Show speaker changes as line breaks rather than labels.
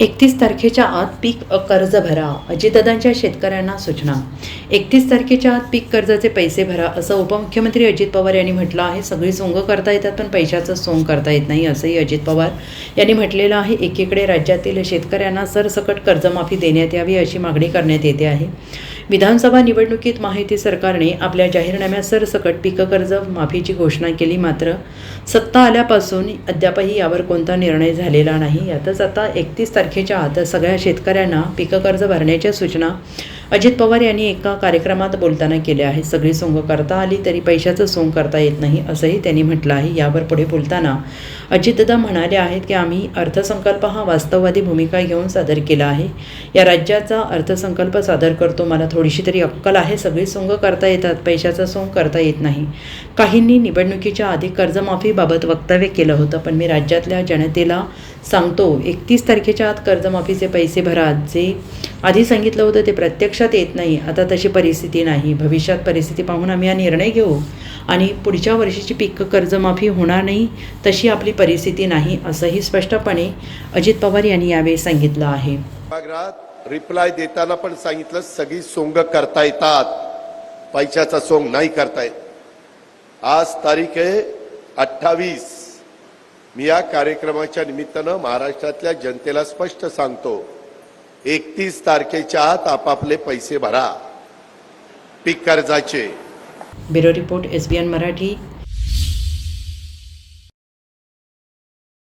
एकतीस तारखेच्या आत पीक कर्ज भरा. अजितदादांच्या शेतकऱ्यांना सूचना. एकतीस तारखेच्या आत पीक कर्जाचे पैसे भरा असं उपमुख्यमंत्री अजित पवार यांनी म्हटलं आहे. सगळी सोंग करता येतात पण पैशाचं सोंग करता येत नाही असंही अजित पवार यांनी म्हटलेलं आहे. एकीकडे राज्यातील शेतकऱ्यांना सरसकट कर्जमाफी देण्यात यावी अशी मागणी करण्यात येते आहे. विधानसभा निवडणुकीत माहिती सरकारने आपल्या जाहीरनाम्यात सरसकट पीक कर्ज माफीची घोषणा केली मात्र सत्ता आल्यापासून अद्यापही यावर कोणता निर्णय झालेला नाही. यातच आता एकतीस तारखेच्या आत सगळ्या शेतकऱ्यांना पीक कर्ज भरण्याच्या सूचना अजित पवार यांनी एका कार्यक्रमात बोलताना केले आहे सगळी सोंग करता आली तरी पैशाचं सोंग करता येत नाही असंही त्यांनी म्हटलं आहे. यावर पुढे बोलताना अजितदा म्हणाले आहेत की आम्ही अर्थसंकल्प हा वास्तववादी भूमिका घेऊन सादर केला आहे. या राज्याचा अर्थसंकल्प सादर करतो. मला थोडीशी तरी अक्कल आहे. सगळी सोंग करता येतात. पैशाचा सोंग करता येत नाही. काहींनी निवडणुकीच्या आधी कर्जमाफीबाबत वक्तव्य केलं होतं पण मी राज्यातल्या जनतेला सांगतो एकतीस तारखेच्या आत कर्जमाफीचे पैसे भरा. जे आधी सांगितलं होतं ते प्रत्यक्षात येत नाही. आता तशी परिस्थिती नाही. भविष्यात परिस्थिती पाहून आम्ही हा निर्णय घेऊ. आणि पुढच्या वर्षीची पीक कर्जमाफी होणार नाही तशी आपली परिस्थिती नाही असंही स्पष्टपणे अजित पवार यांनी यावेळी सांगितलं आहे.
रिप्लाय देताना पण सांगितलं सगळी सोंग करता येतात. पैशाचा सोंग नाही करता येत. आज तारीख आहे अठ्ठावीस. मी या कार्यक्रमाच्या निमित्तानं महाराष्ट्रातल्या जनतेला स्पष्ट सांगतो एकतीस तारखेच्या आत आपापले पैसे भरा. पीक कर्जाचे.
Bureau report S B N Marathi.